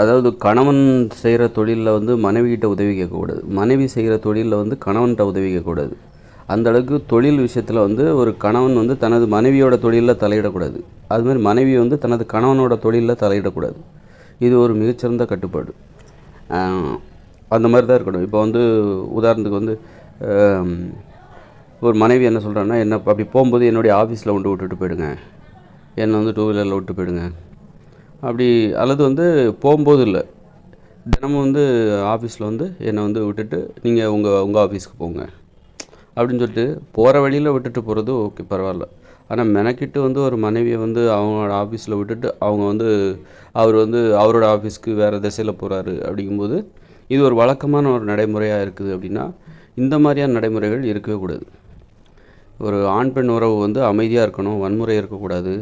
அதாவது கணவன் செய்கிற தொழிலில் வந்து மனைவிகிட்ட உதவி கேட்கக்கூடாது. மனைவி செய்கிற தொழிலில் வந்து கணவன்கிட்ட உதவி கேட்கக்கூடாது. அந்த அளவுக்கு தொழில் விஷயத்தில் வந்து ஒரு கணவன் வந்து தனது மனைவியோட தொழிலில் தலையிடக்கூடாது. அதுமாதிரி மனைவி வந்து தனது கணவனோட தொழிலில் தலையிடக்கூடாது. இது ஒரு மிகச்சிறந்த கட்டுப்பாடு. அந்த மாதிரி தான் இருக்கணும். இப்போ வந்து உதாரணத்துக்கு வந்து ஒரு மனைவி என்ன சொல்கிறான்னா என்ன அப்படி போகும்போது என்னுடைய ஆஃபீஸில் கொண்டு விட்டுட்டு போயிடுங்க. என்னை வந்து டூ வீலரில் விட்டு போயிடுங்க. அப்படி அல்லது வந்து போகும்போது இல்லை தினமும் வந்து ஆஃபீஸில் வந்து என்னை வந்து விட்டுட்டு நீங்கள் உங்கள் உங்கள் ஆஃபீஸ்க்கு போங்க. அப்படின்னு சொல்லிட்டு போகிற வழியில் விட்டுட்டு போகிறது ஓகே பரவாயில்ல. ஆனால் மெனக்கிட்டு வந்து ஒரு மனைவியை வந்து அவங்களோட ஆஃபீஸில் விட்டுட்டு அவங்க வந்து அவர் வந்து அவரோட ஆஃபீஸ்க்கு வேறு திசையில் போகிறாரு அப்படிங்கும்போது இது ஒரு வழக்கமான ஒரு நடைமுறையாக இருக்குது அப்படின்னா இந்த மாதிரியான நடைமுறைகள் இருக்கவே கூடாது. ஒரு ஆண் பெண் உறவு வந்து அமைதியாக இருக்கணும் வன்முறை இருக்கக்கூடாது.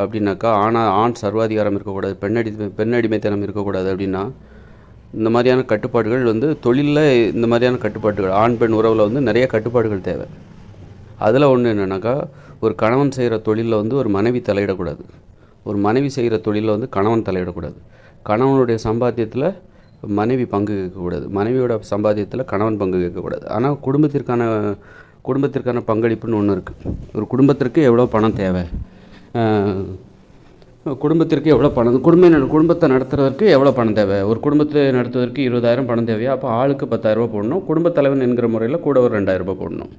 அப்படின்னாக்கா ஆணா ஆண் சர்வாதிகாரம் இருக்கக்கூடாது பெண்ணடி பெண்ணடிமைத்தனம் இருக்கக்கூடாது அப்படின்னா இந்த மாதிரியான கட்டுப்பாடுகள் வந்து தொழிலில் இந்த மாதிரியான கட்டுப்பாடுகள் ஆண் பெண் உறவில் வந்து நிறைய கட்டுப்பாடுகள் தேவை. அதில் ஒன்று என்னென்னாக்கா ஒரு கணவன் செய்கிற தொழிலில் வந்து ஒரு மனைவி தலையிடக்கூடாது. ஒரு மனைவி செய்கிற தொழிலில் வந்து கணவன் தலையிடக்கூடாது. கணவனுடைய சம்பாத்தியத்தில் மனைவி பங்கு கேட்கக்கூடாது. மனைவியோட சம்பாத்தியத்தில் கணவன் பங்கு கேட்கக்கூடாது. ஆனால் குடும்பத்திற்கான குடும்பத்திற்கான பங்களிப்புன்னு ஒன்று இருக்குது ஒரு குடும்பத்திற்கு எவ்வளோ பணம் தேவை? குடும்பத்திற்கு எவ்வளோ பணம் குடும்ப குடும்பத்தை நடத்துறதற்கு எவ்வளோ பணம் தேவை? ஒரு குடும்பத்தை நடத்துவதற்கு இருபதாயிரம் பணம் தேவையா? அப்போ ஆளுக்கு பத்தாயிரரூபா போடணும் குடும்பத் தலைவன் என்கிற முறையில் கூட ஒரு ரெண்டாயிரரூபா போடணும்.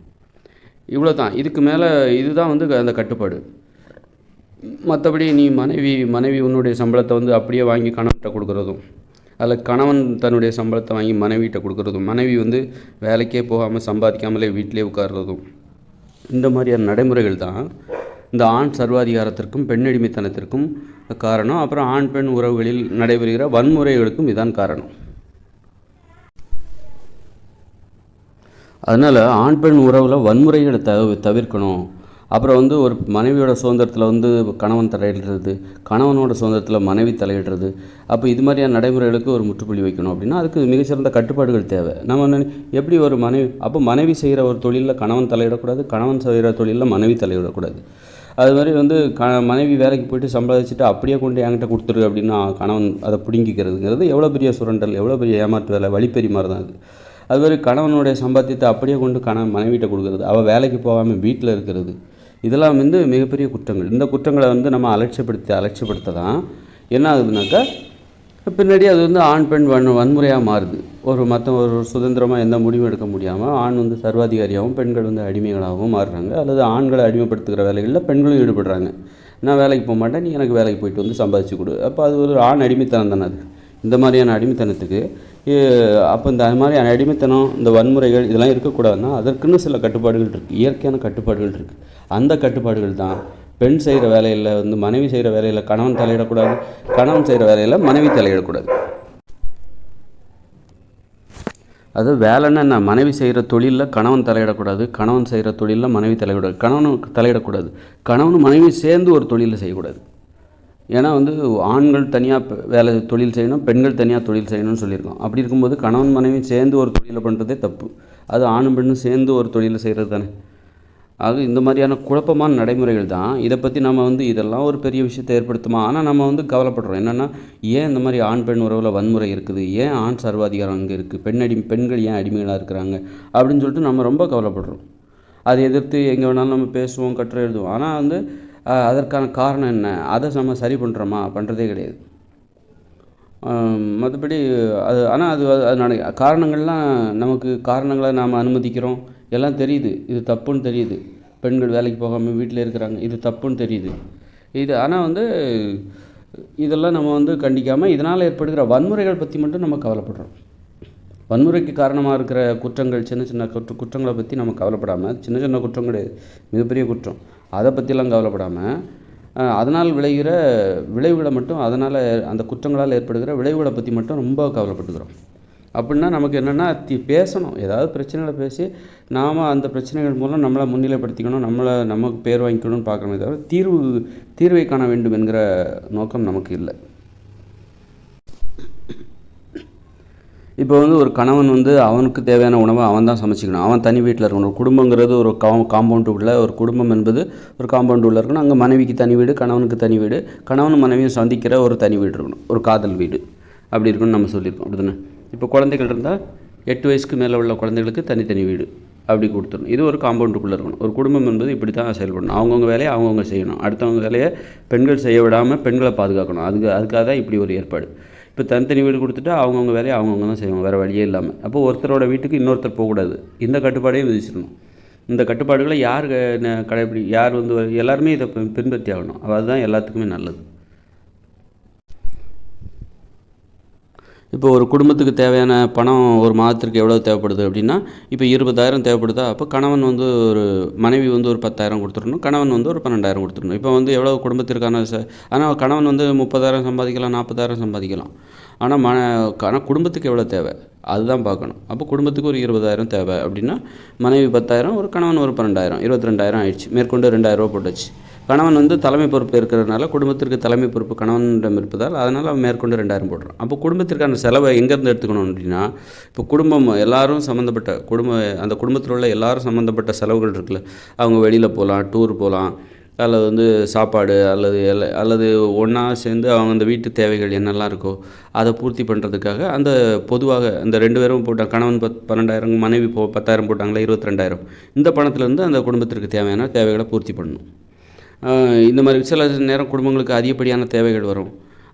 இவ்வளோ தான் இதுக்கு மேலே இதுதான் வந்து அந்த கட்டுப்பாடு. மற்றபடி நீ மனைவி மனைவி உன்னுடைய சம்பளத்தை வந்து அப்படியே வாங்கி கணவன்கிட்ட கொடுக்குறதும் அதில் கணவன் தன்னுடைய சம்பளத்தை வாங்கி மனைவிகிட்ட கொடுக்குறதும் மனைவி வந்து வேலைக்கே போகாமல் சம்பாதிக்காமலே வீட்டிலே உட்கார்றதும் இந்த மாதிரியான நடைமுறைகள் தான் இந்த ஆண் சர்வாதிகாரத்திற்கும் பெண்ணடிமைத்தனத்திற்கும் காரணம். அப்புறம் ஆண் பெண் உறவுகளில் நடைபெறுகிற வன்முறைகளுக்கும் இதான் காரணம். அதனால் ஆண் பெண் உறவில் வன்முறைகளை தவிர தவிர்க்கணும். அப்புறம் வந்து ஒரு மனைவியோட சுதந்திரத்தில் வந்து கணவன் தலையிடுறது கணவனோட சுதந்திரத்தில் மனைவி தலையிடுறது. அப்போ இது மாதிரியான நடைமுறைகளுக்கு ஒரு முற்றுப்புள்ளி வைக்கணும் அப்படின்னா அதுக்கு மிகச்சிறந்த கட்டுப்பாடுகள் தேவை. நம்ம எப்படி ஒரு மனைவி அப்போ மனைவி செய்கிற ஒரு தொழிலில் கணவன் தலையிடக்கூடாது கணவன் செய்கிற தொழிலில் மனைவி தலையிடக்கூடாது. அது மாதிரி வந்து க மனைவி வேலைக்கு போயிட்டு சம்பாதிச்சுட்டு அப்படியே கொண்டு என்கிட்ட கொடுத்துரு அப்படின்னா கணவன் அதை பிடுங்கிக்கிறதுங்கிறது எவ்வளோ பெரிய சுரண்டல் எவ்வளோ பெரிய ஏமாற்று வேலை வழிப்பறி மாதிரி தான் அது. அது மாதிரி கணவனுடைய சம்பாத்தியத்தை அப்படியே கொண்டு கணவன் மனைவிட்ட கொடுக்குறது அவள் வேலைக்கு போகாமல் வீட்டில் இருக்கிறது இதெல்லாம் வந்து மிகப்பெரிய குற்றங்கள். இந்த குற்றங்களை வந்து நம்ம அலட்சியப்படுத்தி அலட்சியப்படுத்த தான் என்ன ஆகுதுனாக்கா பின்னாடி அது வந்து ஆண் பெண் வன் வன்முறையாக மாறுது. ஒரு மற்ற ஒரு சுதந்திரமாக எந்த முடிவும் எடுக்க முடியாமல் ஆண் வந்து சர்வாதிகாரியாகவும் பெண்கள் வந்து அடிமைகளாகவும் மாறுறாங்க. அல்லது ஆண்களை அடிமைப்படுத்துகிற வேலைகளில் பெண்களும் ஈடுபடுறாங்க. நான் வேலைக்கு போக மாட்டேன் நீ எனக்கு வேலைக்கு போயிட்டு வந்து சம்பாதிச்சு கொடு. அப்போ அது ஒரு ஆண் அடிமைத்தனம் தானே அது. இந்த மாதிரியான அடிமைத்தனத்துக்கு அப்போ இந்த அது மாதிரியான அடிமைத்தனம் இந்த வன்முறைகள் இதெல்லாம் இருக்கக்கூடாதுன்னா அதற்குன்னு சில கட்டுப்பாடுகள் இருக்குது இயற்கையான கட்டுப்பாடுகள் இருக்குது அந்த கட்டுப்பாடுகள் தான் பெண் செய்கிற வேலையில் வந்து மனைவி செய்கிற வேலையில் கணவன் தலையிடக்கூடாது கணவன் செய்கிற வேலையில் மனைவி தலையிடக்கூடாது. அது வேலைன்னா என்ன? மனைவி செய்கிற தொழிலில் கணவன் தலையிடக்கூடாது கணவன் செய்கிற தொழிலில் மனைவி தலையிடக்கூடாது கணவனும் தலையிடக்கூடாது கணவனும் மனைவி சேர்ந்து ஒரு தொழிலை செய்யக்கூடாது. ஏன்னா வந்து ஆண்கள் தனியாக வேலை தொழில் செய்யணும் பெண்கள் தனியாக தொழில் செய்யணும்னு சொல்லியிருக்கோம். அப்படி இருக்கும்போது கணவன் மனைவி சேர்ந்து ஒரு தொழிலை பண்ணுறதே தப்பு. அது ஆணும் பெண்ணும் சேர்ந்து ஒரு தொழிலை செய்கிறது தானே. ஆக இந்த மாதிரியான குழப்பமான நடைமுறைகள் தான். இதை பற்றி நம்ம வந்து இதெல்லாம் ஒரு பெரிய விஷயத்தை ஏற்படுத்துமா? ஆனால் நம்ம வந்து கவலைப்படுறோம். என்னென்னா ஏன் இந்த மாதிரி ஆண் பெண் உறவில் வன்முறை இருக்குது? ஏன் ஆண் சர்வாதிகாரம் அங்கே இருக்குது பெண் அடி பெண்கள் ஏன் அடிமைகளாக இருக்கிறாங்க? அப்படின்னு சொல்லிட்டு நம்ம ரொம்ப கவலைப்படுறோம். அதை எதிர்த்து எங்கே வேணாலும் நம்ம பேசுவோம் கட்டுரை எழுதுவோம். ஆனால் வந்து அதற்கான காரணம் என்ன? அதை நம்ம சரி பண்ணுறோமா பண்ணுறதே கிடையாது. மற்றபடி அது ஆனால் அது அதனால காரணங்கள்லாம் நமக்கு காரணங்களை நாம் அனுமதிக்கிறோம். எல்லாம் தெரியுது. இது தப்புன்னு தெரியுது. பெண்கள் வேலைக்கு போகாமல் வீட்டில் இருக்கிறாங்க. இது தப்புன்னு தெரியுது. இது ஆனால் வந்து இதெல்லாம் நம்ம வந்து கண்டிக்காமல் இதனால் ஏற்படுகிற வன்முறைகள் பற்றி மட்டும் நம்ம கவலைப்படுறோம். வன்முறைக்கு காரணமாக இருக்கிற குற்றங்கள் சின்ன சின்ன குற்ற குற்றங்களை பற்றி நம்ம கவலைப்படாமல் சின்ன சின்ன குற்றம் கிடையாது மிகப்பெரிய குற்றம் அதை பற்றிலாம் கவலைப்படாமல் அதனால் விளைகிற விளைவுகளை மட்டும் அதனால் அந்த குற்றங்களால் ஏற்படுகிற விளைவுகளை பற்றி மட்டும் ரொம்ப கவலைப்பட்டுக்கிறோம். அப்படின்னா நமக்கு என்னென்னா தி பேசணும். ஏதாவது பிரச்சனைகளை பேசி நாம் அந்த பிரச்சனைகள் மூலம் நம்மளை முன்னிலைப்படுத்திக்கணும் நம்மளை நமக்கு பேர் வாங்கிக்கணும்னு பார்க்குறோமே தவிர தீர்வு தீர்வை காண வேண்டும் என்கிற நோக்கம் நமக்கு இல்லை. இப்போ வந்து ஒரு கணவன் வந்து அவனுக்கு தேவையான உணவை அவன் தான் சமைச்சிக்கணும். அவன் தனி வீட்டில் இருக்கணும். ஒரு குடும்பங்கிறது ஒரு கா காம்பவுண்டுக்குள்ளே ஒரு குடும்பம் என்பது ஒரு காம்பவுண்டு உள்ள இருக்கணும். அங்கே மனைவிக்கு தனி வீடு கணவனுக்கு தனி வீடு கணவனும் மனைவியும் சந்திக்கிற ஒரு தனி வீடு இருக்கணும். ஒரு காதல் வீடு. அப்படி இருக்குன்னு நம்ம சொல்லியிருக்கோம். அப்படி தானே இப்போ குழந்தைகள் இருந்தால் எட்டு வயசுக்கு மேலே உள்ள குழந்தைகளுக்கு தனித்தனி வீடு அப்படி கொடுத்துடணும். இது ஒரு காம்பவுண்டுக்குள்ளே இருக்கணும். ஒரு குடும்பம் என்பது இப்படி தான் செயல்படணும். அவங்கவுங்க வேலையை அவங்கவுங்க செய்யணும். அடுத்தவங்க வேலையை பெண்கள் செய்ய விடாமல் பெண்களை பாதுகாக்கணும். அதுக்கு அதுக்காக தான் இப்படி ஒரு ஏற்பாடு. இப்போ தனித்தனி வீடு கொடுத்துட்டா அவங்கவுங்க வேலையை அவங்கவுங்க தான் செய்வாங்க வேறு வழியே இல்லாமல் அப்போ ஒருத்தரோட வீட்டுக்கு இன்னொருத்தர் போகக்கூடாது. இந்த கட்டுப்பாடையும் விதிச்சிடணும். இந்த கட்டுப்பாடுகளை யார் க- கடைப்பிடி யார் வந்து எல்லாருமே இதை பின்பற்றி ஆகணும். அதுதான் எல்லாத்துக்குமே நல்லது. இப்போ ஒரு குடும்பத்துக்கு தேவையான பணம் ஒரு மாதத்திற்கு எவ்வளோ தேவைப்படுது அப்படின்னா இப்போ இருபதாயிரம் தேவைப்படுதா? அப்போ கணவன் வந்து ஒரு மனைவி வந்து ஒரு பத்தாயிரம் கொடுத்துடணும் கணவன் வந்து ஒரு பன்னெண்டாயிரம் கொடுத்துடணும். இப்போ வந்து எவ்வளோ குடும்பத்திற்கான ச ஆனால் கணவன் வந்து முப்பதாயிரம் சம்பாதிக்கலாம் நாற்பதாயிரம் சம்பாதிக்கலாம். ஆனால் மன ஆனால் குடும்பத்துக்கு எவ்வளோ தேவை? அதுதான் பார்க்கணும். அப்போ குடும்பத்துக்கு ஒரு இருபதாயிரம் தேவை அப்படின்னா மனைவி பத்தாயிரம் ஒரு கணவன் ஒரு பன்னெண்டாயிரம் இருபத்தி ரெண்டாயிரம் ஆயிடுச்சு. மேற்கொண்டு ரெண்டாயிரரூவா போட்டுச்சு. கணவன் வந்து தலைமை பொறுப்பு இருக்கிறதுனால குடும்பத்திற்கு தலைமை பொறுப்பு கணவனிடம் இருப்பதால் அதனால் அவன் மேற்கொண்டு ரெண்டாயிரம் போடுறான். அப்போ குடும்பத்திற்கான செலவை எங்கேருந்து எடுத்துக்கணும் அப்படின்னா இப்போ குடும்பம் எல்லாரும் சம்மந்தப்பட்ட குடும்ப அந்த குடும்பத்தில் உள்ள எல்லாரும் சம்மந்தப்பட்ட செலவுகள் இருக்குல்ல அவங்க வெளியில் போகலாம் டூர் போகலாம் அல்லது வந்து சாப்பாடு அல்லது எல்ல அல்லது ஒன்றா சேர்ந்து அவங்க அந்த வீட்டு தேவைகள் என்னெல்லாம் இருக்கோ அதை பூர்த்தி பண்ணுறதுக்காக அந்த பொதுவாக அந்த ரெண்டு பேரும் போட்டாங்க கணவன் பத் பன்னெண்டாயிரம் மனைவி போ பத்தாயிரம் போட்டாங்களே இருபத்தி ரெண்டாயிரம். இந்த பணத்துலேருந்து அந்த குடும்பத்திற்கு தேவையான தேவைகளை பூர்த்தி பண்ணணும். இந்த மாதிரி சில நேரம் குடும்பங்களுக்கு அதிகப்படியான தேவைகள் வரும்.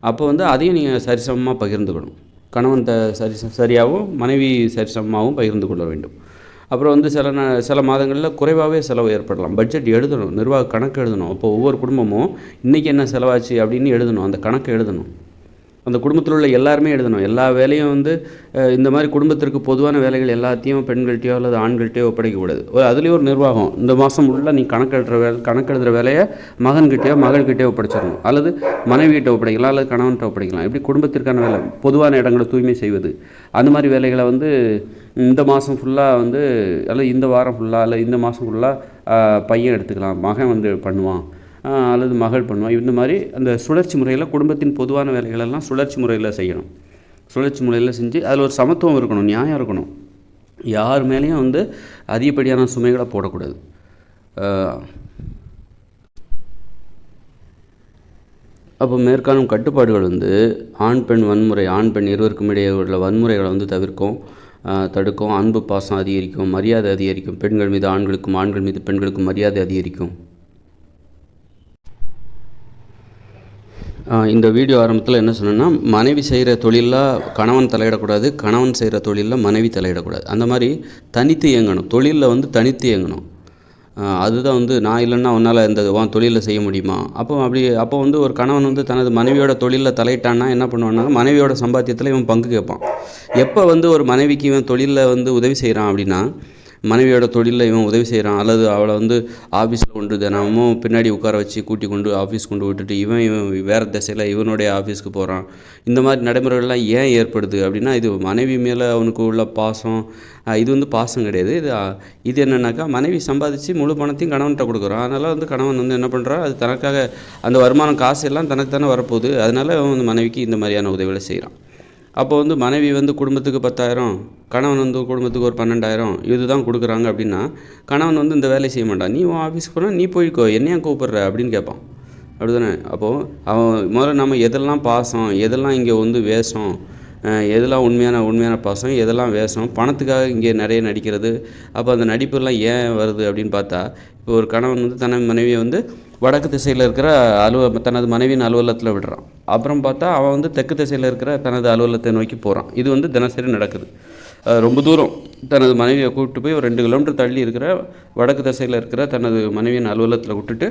அப்போ வந்து அதையும் நீங்கள் சரிசமமாக பகிர்ந்துக்கணும். கணவன் த சரி சரியாகவும் மனைவி சரிசமமாகவும் பகிர்ந்து கொள்ள வேண்டும். அப்புறம் வந்து சில ந சில மாதங்களில் குறைவாகவே செலவு ஏற்படலாம். பட்ஜெட் எழுதணும் நிர்வாக கணக்கு எழுதணும். அப்போ ஒவ்வொரு குடும்பமும் இன்றைக்கி என்ன செலவாச்சு அப்படின்னு எழுதணும். அந்த கணக்கு எழுதணும். அந்த குடும்பத்தில் உள்ள எல்லாருமே எழுதணும். எல்லா வேலையும் வந்து இந்த மாதிரி குடும்பத்திற்கு பொதுவான வேலைகள் எல்லாத்தையும் பெண்கள்கிட்டயோ அல்லது ஆண்கள்கிட்டயோ ஒப்படைக்கக்கூடாது. ஒரு அதுலேயும் ஒரு நிர்வாகம். இந்த மாதம் உள்ள நீ கணக்கெழுற வேலை கணக்கெழுதுற வேலையை மகன்கிட்டயோ மகள்கிட்டயோ ஒப்படைச்சிடணும். அல்லது மனைவியிட்ட ஒப்படைக்கலாம் அல்லது கணவன்கிட்ட ஒப்படைக்கலாம். இப்படி குடும்பத்திற்கான வேலை பொதுவான இடங்களை தூய்மை செய்வது. அந்த மாதிரி வேலைகளை வந்து இந்த மாதம் ஃபுல்லாக வந்து அல்லது இந்த வாரம் ஃபுல்லாக அல்லது இந்த மாதம் ஃபுல்லாக பையன் எடுத்துக்கலாம் மகன் வந்து பண்ணுவான். அல்லது மகள் பண்ணுவான். இந்த மாதிரி அந்த சுழற்சி முறையில் குடும்பத்தின் பொதுவான வேலைகளெல்லாம் சுழற்சி முறையில் செய்யணும். சுழற்சி முறையில் செஞ்சு அதில் ஒரு சமத்துவம் இருக்கணும் நியாயம் இருக்கணும். யார் மேலேயும் வந்து அதிகப்படியான சுமைகளை போடக்கூடாது. அப்போ மேற்காணும் கட்டுப்பாடுகள் வந்து ஆண் பெண் வன்முறை ஆண் பெண் இருவருக்கும் இடையே உள்ள வன்முறைகளை வந்து தவிர்க்கும் தடுக்கும் அன்பு பாசம் அதிகரிக்கும் மரியாதை அதிகரிக்கும் பெண்கள் மீது ஆண்களுக்கும் ஆண்கள் மீது பெண்களுக்கும் மரியாதை அதிகரிக்கும். இந்த வீடியோ ஆரம்பத்தில் என்ன சொன்னேன்னா மனைவி செய்கிற தொழிலில் கணவன் தலையிடக்கூடாது கணவன் செய்கிற தொழிலில் மனைவி தலையிடக்கூடாது. அந்த மாதிரி தனித்து இயங்கணும். தொழிலில் வந்து தனித்து இயங்கணும். அதுதான் வந்து நான் இல்லைன்னா உன்னால் இந்த உன் தொழிலில் செய்ய முடியுமா? அப்போ அப்படி அப்போ வந்து ஒரு கணவன் வந்து தனது மனைவியோட தொழிலில் தலையிட்டான்னா என்ன பண்ணுவான்னா மனைவியோட சம்பாத்தியத்தில் இவன் பங்கு கேட்பான். எப்போ வந்து ஒரு மனைவிக்கு இவன் தொழிலில் வந்து உதவி செய்கிறான் அப்படின்னா மனைவியோட தொழிலில் இவன் உதவி செய்கிறான் அல்லது அவளை வந்து ஆஃபீஸில் கொண்டு தினமும் பின்னாடி உட்கார வச்சு கூட்டி கொண்டு ஆஃபீஸ் கொண்டு விட்டுட்டு இவன் இவன் வேறு திசையில் இவனுடைய ஆஃபீஸ்க்கு போகிறான் இந்த மாதிரி நடைமுறைகள்லாம் ஏன் ஏற்படுது அப்படின்னா இது மனைவி மேலே அவனுக்கு உள்ள பாசம் இது வந்து பாசம் கிடையாது. இது இது என்னென்னாக்கா மனைவி சம்பாதிச்சு முழு பணத்தையும் கணவன்கிட்ட கொடுக்குறான். அதனால் வந்து கணவன் வந்து என்ன பண்ணுறான் அது தனக்காக அந்த வருமானம் காசு எல்லாம் தனக்கு தானே வரப்போகுது. அதனால் அவன் வந்து மனைவிக்கு இந்த மாதிரியான உதவிகளை செய்கிறான் அப்போ வந்து மனைவி வந்து குடும்பத்துக்கு பத்தாயிரம் கணவன் வந்து குடும்பத்துக்கு ஒரு பன்னெண்டாயிரம் இதுதான் கொடுக்குறாங்க அப்படின்னா கணவன் வந்து இந்த வேலையை செய்ய மாட்டான். நீ உன் ஆஃபீஸ்க்கு போனால் நீ போய்க்கோ என்னையா கூப்பிட்ற அப்படின்னு கேட்பான். அப்படிதானே? அப்போது அவன் முதல்ல நம்ம எதெல்லாம் பாசம் எதெல்லாம் இங்கே வந்து வேஷம் எதெல்லாம் உண்மையான உண்மையான பாசம் எதெல்லாம் வேஷம் பணத்துக்காக இங்கே நிறைய நடிக்கிறது அப்போ அந்த நடிப்புலாம் ஏன் வருது அப்படின்னு பார்த்தா இப்போ ஒரு கணவன் வந்து தனது மனைவியை வந்து வடக்கு திசையில் இருக்கிற அலுவ தனது மனைவியின் அலுவலகத்தில் விடுறான். அப்புறம் பார்த்தா அவன் வந்து தெற்கு திசையில் இருக்கிற தனது அலுவலகத்தை நோக்கி போகிறான் இது வந்து தினசரி நடக்குது. ரொம்ப தூரம் தனது மனைவியை கூப்பிட்டு போய் ஒரு ரெண்டு கிலோமீட்டர் தள்ளி இருக்கிற வடக்கு திசையில் இருக்கிற தனது மனைவியின் அலுவலகத்தில் விட்டுட்டு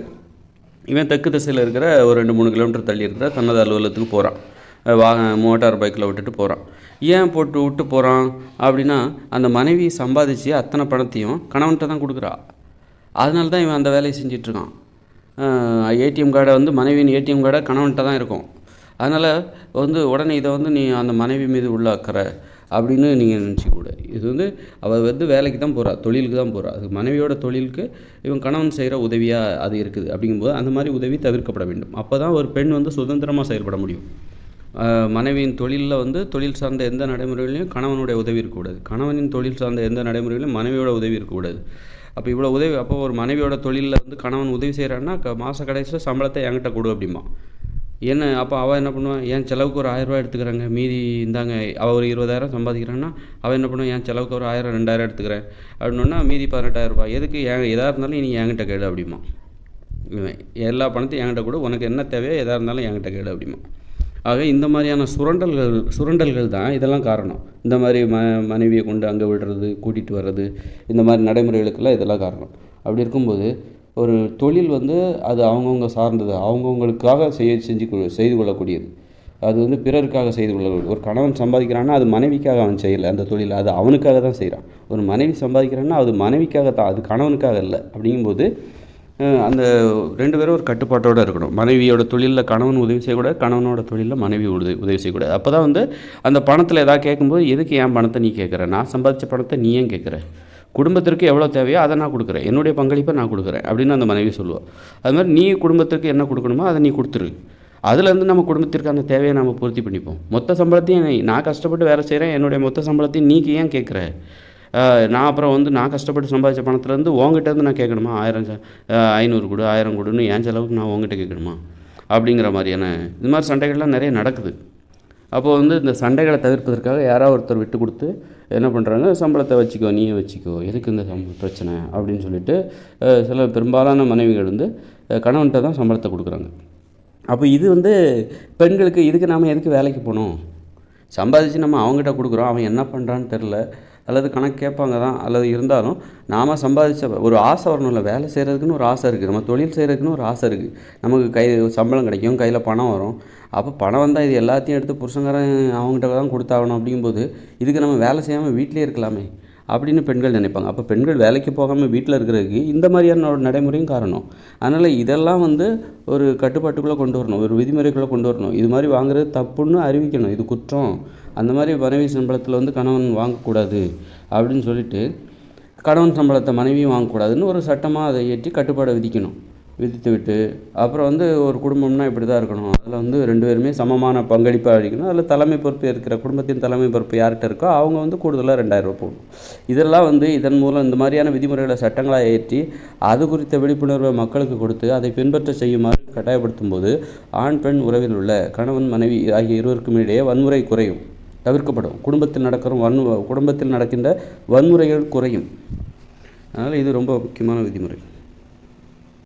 இவன் தெற்கு திசையில் இருக்கிற ஒரு ரெண்டு மூணு கிலோமீட்டர் தள்ளி இருக்கிற தனது அலுவலகத்துக்கு போகிறான் வாக மோட்டார் பைக்கில் விட்டுட்டு போகிறான் ஏன் போட்டு விட்டு போகிறான் அப்படின்னா அந்த மனைவி சம்பாதிச்சு அத்தனை பணத்தையும் கணவன்கிட்ட தான் கொடுக்குறா. அதனால தான் இவன் அந்த வேலையை செஞ்சிட்ருக்கான் ஏடிஎம் கார்டை வந்து மனைவியின் ஏடிஎம் கார்டை கணவன்கிட்ட தான் இருக்கும். அதனால் வந்து உடனே இதை வந்து நீ அந்த மனைவி மீது உள்ள அக்கறை அப்படின்னு நீங்கள் நினச்சிக்கூட. இது வந்து அவள் வந்து வேலைக்கு தான் போகிறா தொழிலுக்கு தான் போகிறா அது மனைவியோட தொழிலுக்கு இவன் கணவன் செய்கிற உதவியாக அது இருக்குது. அப்படிங்கும்போது அந்த மாதிரி உதவி தவிர்க்கப்பட வேண்டும். அப்போ தான் ஒரு பெண் வந்து சுதந்திரமாக செயல்பட முடியும். மனைவியின் தொழிலில் வந்து தொழில் சார்ந்த எந்த நடைமுறைகளையும் கணவனுடைய உதவி இருக்கக்கூடாது. கணவனின் தொழில் சார்ந்த எந்த நடைமுறைகளையும் மனைவியோட உதவி இருக்கக்கூடாது. அப்போ இவ்வளோ உதவி அப்போ ஒரு மனைவியோட தொழிலில் வந்து கணவன் உதவி செய்கிறான்னா மாத கடைசியில் சம்பளத்தை என்கிட்ட கொடு அப்படிமா என்ன அப்போ அவள் என்ன பண்ணுவான்? என் செலவுக்கு ஒரு ஆயிரரூவா எடுத்துக்கிறாங்க. மீதி இந்தாங்க அவள் ஒரு இருபதாயிரம் சம்பாதிக்கிறான்னா அவள் என்ன பண்ணுவான்? என் செலவுக்கு ஒரு ஆயிரம் ரெண்டாயிரம் எடுத்துக்கிறேன். அப்படின்னா மீதி பதினெட்டாயிரம் ரூபாய். எதுக்கு ஏன் எதாக இருந்தாலும் நீ என்கிட்ட கேடு அப்படிமா எல்லா பணத்தையும் என்கிட்ட கூட. உனக்கு என்ன தேவையோ எதாக இருந்தாலும் என்கிட்ட கேடு அப்படிமா ஆக இந்த மாதிரியான சுரண்டல்கள் சுரண்டல்கள் தான் இதெல்லாம் காரணம். இந்த மாதிரி ம மனைவியை கொண்டு அங்கே விடுறது கூட்டிகிட்டு வர்றது இந்த மாதிரி நடைமுறைகளுக்கெல்லாம் இதெல்லாம் காரணம். அப்படி இருக்கும்போது ஒரு தொழில் வந்து அது அவங்கவுங்க சார்ந்தது அவங்கவுங்களுக்காக செய்ய செஞ்சு கொ- செய்து கொள்ளக்கூடியது. அது வந்து பிறருக்காக செய்து கொள்ள ஒரு கணவன் சம்பாதிக்கிறான்னா அது மனைவிக்காக அவன் செய்யலை அந்த தொழில் அது அவனுக்காக தான் செய்கிறான் ஒரு மனைவி சம்பாதிக்கிறான்னா அது மனைவிக்காக தான் அது கணவனுக்காக இல்லை. அப்படிங்கும்போது அந்த ரெண்டு பேரும் ஒரு கட்டுப்பாட்டோடு இருக்கணும். மனைவியோட தொழிலில் கணவன் உதவி செய்யக்கூடாது கணவனோட தொழிலில் மனைவி உதவி உதவி செய்யக்கூடாது. அப்போ தான் வந்து அந்த பணத்தில் எதாவது கேட்கும்போது எதுக்கு என் பணத்தை நீ கேட்குற? நான் சம்பாதிச்ச பணத்தை நீ ஏன் கேட்குற? குடும்பத்திற்கு எவ்வளோ தேவையோ அதை நான் கொடுக்குறேன். என்னுடைய பங்களிப்பை நான் கொடுக்குறேன். அப்படின்னு அந்த மனைவி சொல்லுவாள் அது மாதிரி நீ குடும்பத்திற்கு என்ன கொடுக்கணுமோ அதை நீ கொடுத்துரு. அதுலேருந்து நம்ம குடும்பத்திற்கான தேவையை நம்ம பூர்த்தி பண்ணிப்போம். மொத்த சம்பளத்தையும் நான் கஷ்டப்பட்டு வேலை செய்கிறேன் என்னுடைய மொத்த சம்பளத்தையும் நீக்கு ஏன் கேட்குற? நான் அப்புறம் வந்து நான் கஷ்டப்பட்டு சம்பாதிச்ச பணத்துலேருந்து உங்ககிட்ட இருந்து நான் கேட்கணுமா? ஆயிரம் ஐநூறு கொடு ஆயிரம் கொடுன்னு என் செலவுக்கு நான் உங்ககிட்ட கேட்கணுமா? அப்படிங்கிற மாதிரியான இது மாதிரி சண்டைகள்லாம் நிறைய நடக்குது. அப்போது வந்து இந்த சண்டைகளை தவிர்ப்பதற்காக யாராவது ஒருத்தர் விட்டு கொடுத்து என்ன பண்ணுறாங்க சம்பளத்தை வச்சுக்கோ நீயே வச்சுக்கோ எதுக்கு இந்த சம்ப பிரச்சனை அப்படின்னு சொல்லிட்டு சில பெரும்பாலான மனைவிகள் வந்து கணவன்கிட்ட தான் சம்பளத்தை கொடுக்குறாங்க. அப்போ இது வந்து பெண்களுக்கு இதுக்கு நாம் எதுக்கு வேலைக்கு போகணும்? சம்பாதிச்சு நம்ம அவங்ககிட்ட கொடுக்குறோம் அவன் என்ன பண்ணுறான்னு தெரில அல்லது கணக்கு கேட்பாங்க தான் அல்லது இருந்தாலும் நாம் சம்பாதிச்ச ஒரு ஆசை வரணும்ல வேலை செய்கிறதுக்குன்னு ஒரு ஆசை இருக்குது. நம்ம தொழில் செய்கிறதுக்குன்னு ஒரு ஆசை இருக்குது. நமக்கு கை சம்பளம் கிடைக்கும் கையில் பணம் வரும். அப்போ பணம் வந்தால் இது எல்லாத்தையும் எடுத்து புருஷங்காரன் அவங்ககிட்ட தான் கொடுத்தாகணும் அப்படிங்கும்போது இதுக்கு நம்ம வேலை செய்யாமல் வீட்டிலே இருக்கலாமே. அப்படின்னு பெண்கள் நினைப்பாங்க. அப்போ பெண்கள் வேலைக்கு போகாமல் வீட்டில் இருக்கிறதுக்கு இந்த மாதிரியான நடைமுறையும் காரணம். அதனால் இதெல்லாம் வந்து ஒரு கட்டுப்பாட்டுக்குள்ளே கொண்டு வரணும். ஒரு விதிமுறைக்குள்ளே கொண்டு வரணும். இது மாதிரி வாங்குறது தப்புன்னு அறிவிக்கணும். இது குற்றம். அந்த மாதிரி மனைவி சம்பளத்தில் வந்து கணவன் வாங்கக்கூடாது அப்படின்னு சொல்லிட்டு கணவன் சம்பளத்தை மனைவியும் வாங்கக்கூடாதுன்னு ஒரு சட்டமாக அதை ஏற்றி கட்டுப்பாடை விதிக்கணும். விதித்துவிட்டு அப்புறம் வந்து ஒரு குடும்பம்னா இப்படி தான் இருக்கணும். அதில் வந்து ரெண்டு பேருமே சமமான பங்களிப்பாக அளிக்கணும். அதில் தலைமை பொறுப்பு இருக்கிற குடும்பத்தின் தலைமை பொறுப்பு யார்கிட்ட இருக்கோ அவங்க வந்து கூடுதலாக ரெண்டாயிரம் ரூபாய் போடணும். இதெல்லாம் வந்து இதன் மூலம் இந்த மாதிரியான விதிமுறைகளை சட்டங்களாக ஏற்றி அது குறித்த விழிப்புணர்வை மக்களுக்கு கொடுத்து அதை பின்பற்ற செய்யுமாறு கட்டாயப்படுத்தும் போது ஆண் பெண் உறவில் உள்ள கணவன் மனைவி ஆகிய இருவருக்கும் இடையே வன்முறை குறையும் தவிர்க்கப்படும். குடும்பத்தில் நடக்கிற வன் குடும்பத்தில் நடக்கின்ற வன்முறைகள் குறையும். அதனால் இது ரொம்ப முக்கியமான விதிமுறை.